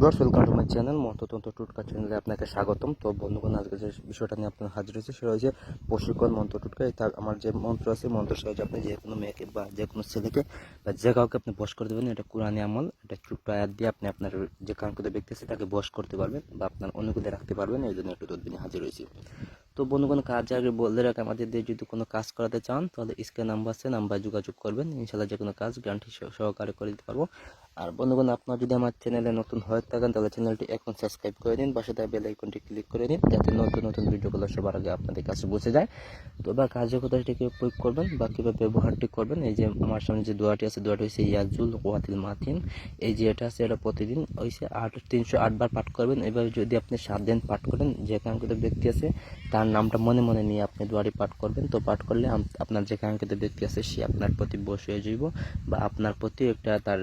Viewers welcome to my channel মন্ত্রতন্ত্র টুটকা চ্যানেলে আপনাকে স্বাগতম। তো বন্ধুগণ, আজকে যে বিষয়টা নিয়ে আপনার হাজির হয়েছে সেটা হচ্ছে প্রশিক্ষণ মন্ত্র টুটকা। এটা আমার যে মন্ত্র আছে, মন্ত্র সাহায্যে আপনি যে কোনো মেয়েকে বা যে কোনো ছেলেকে বা যে কাউকে আপনি বশ করে দেবেন, এটা কোরআনে আমল, এটা ছোট্ট আয়াত দিয়ে আপনি আপনার যে কাঙ্ক্ষিত ব্যক্তি আছে তাকে বশ করতে পারবেন বা আপনার অনুকূলে রাখতে পারবেন। এই জন্য একটু তদবিনে হাজির হয়েছি। তো বন্ধুগণ, কাজ আগে বলতে রাখে আমাদের দিয়ে যদি কোনো কাজ করাতে চান, তাহলে স্ক্রিন নাম্বার আছে, নাম্বার যোগাযোগ করবেন। ইনশাল্লাহ যে কোনো কাজ গ্যারান্টি সহকারে করে দিতে পারব। আর বন্ধুগণ, আপনার যদি আমার চ্যানেলে নতুন হয়ে থাকেন, তাহলে চ্যানেলটি এখন সাবস্ক্রাইব করে দিন, পাশে তার বেল আইকনটি ক্লিক করে দিন, যাতে নতুন নতুন ভিডিওগুলো সবার আগে আপনাদের কাছে পৌঁছে যায়। তো বা কার্যকতাটিকে প্রয়োগ করবেন বা কীভাবে ব্যবহারটি করবেন? এই যে আমার সামনে যে দোয়াটি আছে দোয়াটি হচ্ছে ইয়াজুল ওয়াতিল মাতিন। এই যে এটা আছে, এটা প্রতিদিন হয়েছে আট, তিনশো আটবার পাঠ করবেন। এভাবে যদি আপনি সাত দিন পাঠ করেন, যে কাঙ্ক্ষিত ব্যক্তি আছে, তার নামটা মনে মনে নিয়ে আপনি দোয়াটি পাঠ করবেন। তো পাঠ করলে আপনার যে কাঙ্ক্ষিত ব্যক্তি আছে, সে আপনার প্রতি হয়ে যাইব বা আপনার প্রতি একটা তার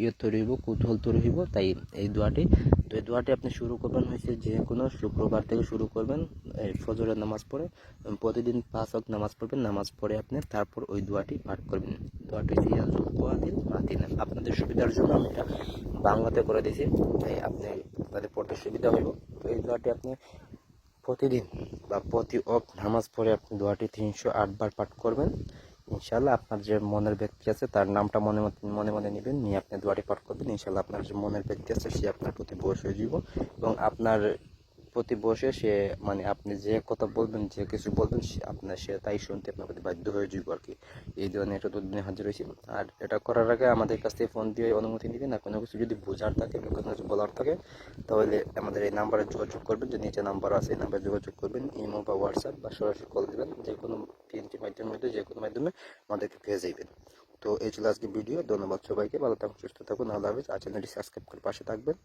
ইয়ে তৈরি হইব, কৌতূহল তৈরি হইব, তাই এই দোয়াটি। তো এই দোয়াটি আপনি শুরু করবেন হয়েছে যে কোনো শুক্রবার থেকে শুরু করবেন, এই ফজরের নামাজ পড়ে প্রতিদিন পাঁচ অক নামাজ পড়বেন, নামাজ পড়ে আপনি তারপর ওই দোয়াটি পাঠ করবেন। দোয়াটি মাতিন। আপনাদের সুবিধার জন্য আমি এটা বাংলাতে করে দিয়েছি, তাই আপনি তাদের পড়তে সুবিধা হইব। তো এই দোয়াটি আপনি প্রতিদিন বা প্রতি অক নামাজ পড়ে আপনি দোয়াটি তিনশো আটবার পাঠ করবেন। ইনশাল্লাহ আপনার যে মনের ব্যক্তি আছে, তার নামটা মনে মনে মনে নেবেন, নিয়ে আপনি দোয়াটি পাঠ করবেন। ইনশাল্লাহ আপনার যে মনের ব্যক্তি আছে, সে আপনার প্রতি বয়স হয়ে যাব এবং আপনার প্রতি বসে সে মানে আপনি যে কথা বলবেন, যে কিছু বলবেন আপনার সে তাই শুনতে আপনার প্রতি বাধ্য হয়ে যাবে আর কি। এই ধরনের একটা দুদিনে হাজির হয়েছি। আর এটা করার আগে আমাদের কাছ থেকে ফোন দিয়ে অনুমতি নেবেন। আর কোনো কিছু যদি বোঝার থাকে বা কোনো কিছু বলার থাকে, তাহলে আমাদের এই নাম্বারে যোগাযোগ করবেন। যে নিচে নাম্বার আছে, এই নাম্বারে যোগাযোগ করবেন। ইমো বা হোয়াটসঅ্যাপ বা সরাসরি কল দেবেন। যে কোনো মাধ্যমের মধ্যে, যে কোনো মাধ্যমে আমাদেরকে পেয়ে যাবেন তো এই ছিল আজকে ভিডিও ধন্যবাদ সবাইকে। ভালো থাকুন, সুস্থ থাকুন। আল্লাহ হাফিজ। আর চ্যানেলটি সাবস্ক্রাইব করে পাশে থাকবেন।